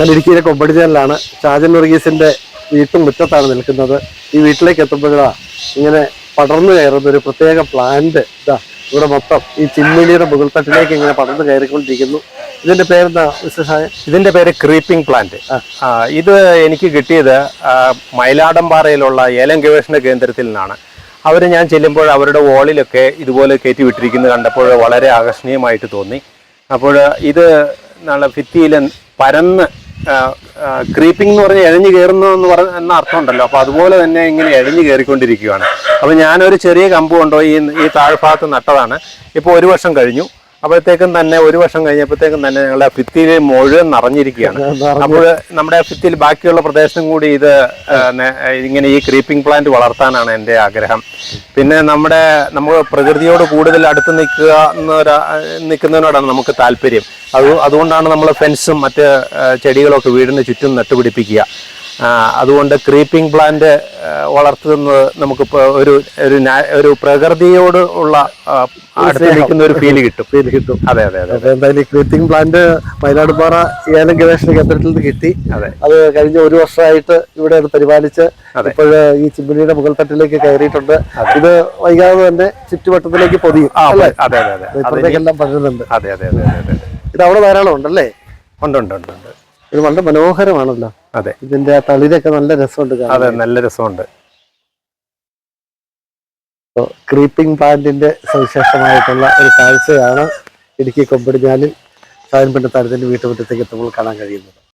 ഞാൻ ഇടുക്കിയിലെ കൊമ്പടിച്ചാലിലാണ് ഷാജൻ വർഗീസിന്റെ വീട്ടും മുറ്റത്താണ് നിൽക്കുന്നത്. ഈ വീട്ടിലേക്ക് എത്തുമ്പോഴാണ് ഇങ്ങനെ പടർന്നു കയറുന്ന ഒരു പ്രത്യേക പ്ലാന്റ് ഇതാ ഇവിടെ മൊത്തം ഈ ചിമ്മിനിയുടെ മുകൾത്തട്ടിലേക്ക് ഇങ്ങനെ പടർന്നു കയറിക്കൊണ്ടിരിക്കുന്നു. ഇതിന്റെ പേരെന്താ വിശേഷമായ ഇതിന്റെ പേര് ക്രീപ്പിംഗ് പ്ലാന്റ് ആ, ഇത് എനിക്ക് കിട്ടിയത് മയിലാടംപാറയിലുള്ള ഏലം ഗവേഷണ കേന്ദ്രത്തിൽ നിന്നാണ്. അവർ ഞാൻ ചെല്ലുമ്പോൾ അവരുടെ വോളിലൊക്കെ ഇതുപോലെ കയറ്റി വിട്ടിരിക്കുന്നത് കണ്ടപ്പോൾ വളരെ ആകർഷണീയമായിട്ട് തോന്നി. അപ്പോൾ ഇത് നല്ല ഭിത്തിയിൽ പരന്ന് ക്രീപ്പിംഗ് എന്ന് പറഞ്ഞാൽ എഴഞ്ഞു കയറുന്നു എന്ന് പറഞ്ഞ എന്ന അർത്ഥമുണ്ടല്ലോ. അപ്പോൾ അതുപോലെ തന്നെ ഇങ്ങനെ എഴഞ്ഞു കയറിക്കൊണ്ടിരിക്കുകയാണ് അപ്പോൾ ഞാനൊരു ചെറിയ കമ്പ് കൊണ്ടോ ഈ ഈ താഴ്ഭാഗത്ത് നട്ടതാണ്. ഇപ്പോൾ ഒരു വർഷം കഴിഞ്ഞു. അപ്പോഴത്തേക്കും തന്നെ ഒരു വർഷം കഴിഞ്ഞപ്പോഴത്തേക്കും തന്നെ ഞങ്ങളുടെ ഭിത്തിയിൽ മുഴുവൻ നിറഞ്ഞിരിക്കുകയാണ്. അപ്പോൾ നമ്മുടെ ഭിത്തിയിൽ ബാക്കിയുള്ള പ്രദേശം കൂടി ഇത് ഇങ്ങനെ ഈ ക്രീപ്പിംഗ് പ്ലാന്റ് വളർത്താനാണ് എന്റെ ആഗ്രഹം. പിന്നെ നമ്മുടെ നമ്മൾ പ്രകൃതിയോട് കൂടുതൽ അടുത്ത് നിൽക്കുക എന്നൊരു നിൽക്കുന്നതിനോടാണ് നമുക്ക് താല്പര്യം. അത് അതുകൊണ്ടാണ് നമ്മൾ ഫെൻസും മറ്റ് ചെടികളൊക്കെ വീടിന് ചുറ്റും നട്ടുപിടിപ്പിക്കുക. അതുകൊണ്ട് ക്രീപ്പിംഗ് പ്ലാന്റ് വളർത്തുന്നത് നമുക്കിപ്പോൾ ഒരു ഒരു ഒരു പ്രകൃതിയോട് ഉള്ള നിൽക്കുന്ന ഒരു ഫീൽ കിട്ടും. ഫീൽ കിട്ടും. അതെ അതെ അതെ എന്തായാലും ഈ ക്രീപ്പിംഗ് പ്ലാന്റ് മയിലാടുപാറ ഏലം ഗവേഷണ കേന്ദ്രത്തിൽ നിന്ന് കിട്ടി. അതെ. അത് കഴിഞ്ഞ ഒരു വർഷമായിട്ട് ഇവിടെ പരിപാലിച്ച്. ഇപ്പോൾ ഈ ചിമ്മിനിയുടെ മുകൾ തട്ടിലേക്ക് കയറിയിട്ടുണ്ട്. ഇത് വൈകാതെ തന്നെ ചുറ്റുവട്ടത്തിലേക്ക് പൊതിയും അതെ അതെ അതെ. ഇപ്പുറത്തേക്കെല്ലാം പടരുന്നുണ്ട്. അതെ അതെ അതെ അതെ ഇത് അവിടെ ധാരാളം ഉണ്ടല്ലേ ഉണ്ട് ഉണ്ട് ഉണ്ട് ഉണ്ട്. ഇത് വളരെ മനോഹരമാണല്ലോ. അതെ. ഇതിന്റെ ആ തളിരൊക്കെ നല്ല രസമുണ്ട് അതെ നല്ല രസമുണ്ട്. ക്രീപ്പിംഗ് പ്ലാന്റിന്റെ സവിശേഷമായിട്ടുള്ള ഒരു കാഴ്ചയാണ് ഇടുക്കി കൊമ്പടിഞ്ഞാലിൽ സാധനപ്പെട്ട താരത്തിന്റെ വീട്ടുമുറ്റത്തേക്ക് എത്തുമ്പോൾ കാണാൻ കഴിയുന്നത്.